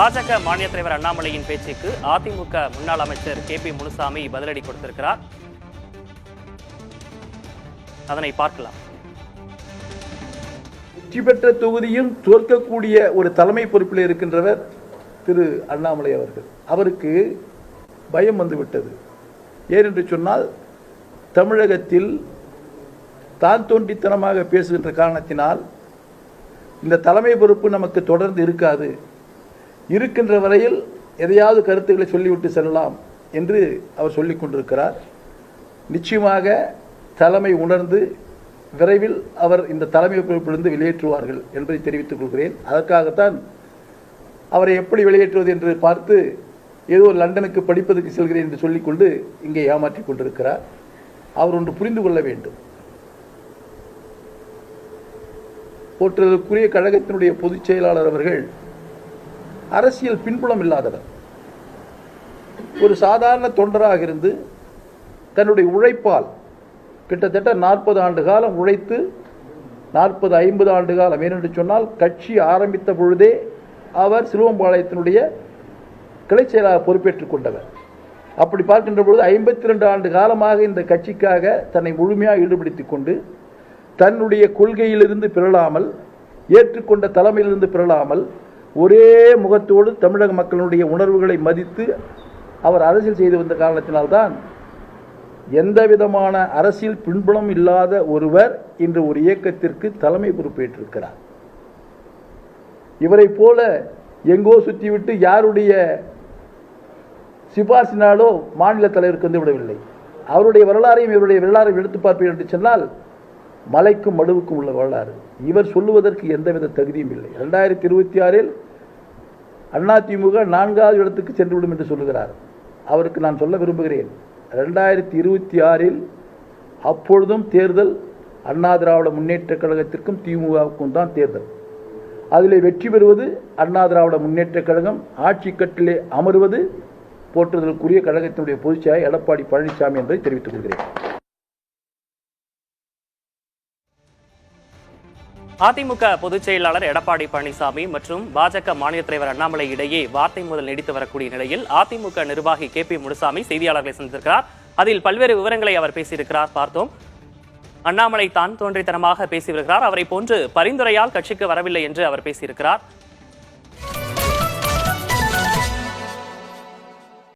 பாஜக மாநில தலைவர் அண்ணாமலையின் பேச்சுக்கு அதிமுக முன்னாள் அமைச்சர் கே பி முனுசாமி பதிலடி கொடுத்திருக்கிறார். அதனை பார்க்கலாம். வெற்றி பெற்ற தொகுதியும் தோற்கக்கூடிய ஒரு தலைமை பொறுப்பில் இருக்கின்றவர் திரு அண்ணாமலை அவர்கள். அவருக்கு பயம் வந்துவிட்டது. ஏனென்று சொன்னால் தமிழகத்தில் தான் தோன்றித்தனமாக பேசுகின்ற காரணத்தினால் இந்த தலைமை பொறுப்பு நமக்கு தொடர்ந்து இருக்காது. இருக்கின்ற வரையில் எதையாவது கருத்துக்களை சொல்லிவிட்டு செல்லலாம் என்று அவர் சொல்லி கொண்டிருக்கிறார். நிச்சயமாக தலைமை உணர்ந்து விரைவில் அவர் இந்த தலைமை பொறுப்பிலிருந்து வெளியேற்றுவார்கள் என்பதை தெரிவித்துக் கொள்கிறேன். அதற்காகத்தான் அவரை எப்படி வெளியேற்றுவது என்று பார்த்து ஏதோ லண்டனுக்கு படிப்பதற்கு செல்கிறேன் என்று சொல்லிக்கொண்டு இங்கே ஏமாற்றிக் கொண்டிருக்கிறார். அவர் ஒன்று புரிந்து கொள்ள வேண்டும். போற்றுதலுக்குரிய கழகத்தினுடைய பொதுச் செயலாளர் அவர்கள் அரசியல் பின்புலம் இல்லாதவர். ஒரு சாதாரண தொண்டராக இருந்து தன்னுடைய உழைப்பால் கிட்டத்தட்ட நாற்பது ஆண்டு காலம் உழைத்து நாற்பது ஐம்பது ஆண்டு காலம் ஏனென்று சொன்னால் கட்சி ஆரம்பித்த பொழுதே அவர் சிலுவம்பாளையத்தினுடைய கிளை செயலாக பொறுப்பேற்றுக் கொண்டவர். அப்படி பார்க்கின்ற பொழுது ஐம்பத்தி ரெண்டு ஆண்டு காலமாக இந்த கட்சிக்காக தன்னை முழுமையாக ஈடுபடுத்திக் கொண்டு தன்னுடைய கொள்கையிலிருந்து பிறழாமல் ஏற்றுக்கொண்ட தலைமையிலிருந்து பிறழாமல் ஒரே முகத்தோடு தமிழக மக்களுடைய உணர்வுகளை மதித்து அவர் அரசியல் செய்து வந்த காரணத்தினால்தான் எந்த விதமான அரசியல் பின்புலம் இல்லாத ஒருவர் இன்று ஒரு இயக்கத்திற்கு தலைமை பொறுப்பேற்றிருக்கிறார். இவரை போல எங்கோ சுற்றிவிட்டு யாருடைய சிபார்சினாலோ மாநில தலைவருக்கு வந்து விடவில்லை. அவருடைய வரலாறையும் இவருடைய வரலாறையும் எடுத்து பார்ப்பீர்கள் என்று சொன்னால் மலைக்கும் மடுவுக்கும் உள்ள வரலாறு. இவர் சொல்லுவதற்கு எந்தவித தகுதியும் இல்லை. ரெண்டாயிரத்தி இருபத்தி ஆறில் அதிமுக நான்காவது இடத்துக்கு சென்றுவிடும் என்று சொல்லுகிறார். அவருக்கு நான் சொல்ல விரும்புகிறேன். ரெண்டாயிரத்தி இருபத்தி ஆறில் அப்பொழுதும் தேர்தல் அண்ணா திராவிட முன்னேற்ற கழகத்திற்கும் திமுகவுக்கும் தான் தேர்தல். அதில் வெற்றி பெறுவது அண்ணா திராவிட முன்னேற்ற கழகம் ஆட்சி கட்டிலே அமர்வது போற்றுதலுக்குரிய கழகத்தினுடைய பொதுச்செயலாளர் எடப்பாடி பழனிசாமி என்பதை தெரிவித்துக் கொள்கிறேன். அதிமுக பொதுச் செயலாளர் எடப்பாடி பழனிசாமி மற்றும் பாஜக மாநில தலைவர் அண்ணாமலை இடையே வார்த்தை முதல் நீடித்து வரக்கூடிய நிலையில் அதிமுக நிர்வாகி கே பி முனுசாமி செய்தியாளர்களை சந்தித்திருக்கிறார். அதில் பல்வேறு விவரங்களை அவர் பேசியிருக்கிறார். பார்த்தோம். அண்ணாமலை தான் தோன்றித்தனமாக பேசி வருகிறார் அவரை போன்று பரிந்துரையால் கட்சிக்கு வரவில்லை என்று அவர் பேசியிருக்கிறார்.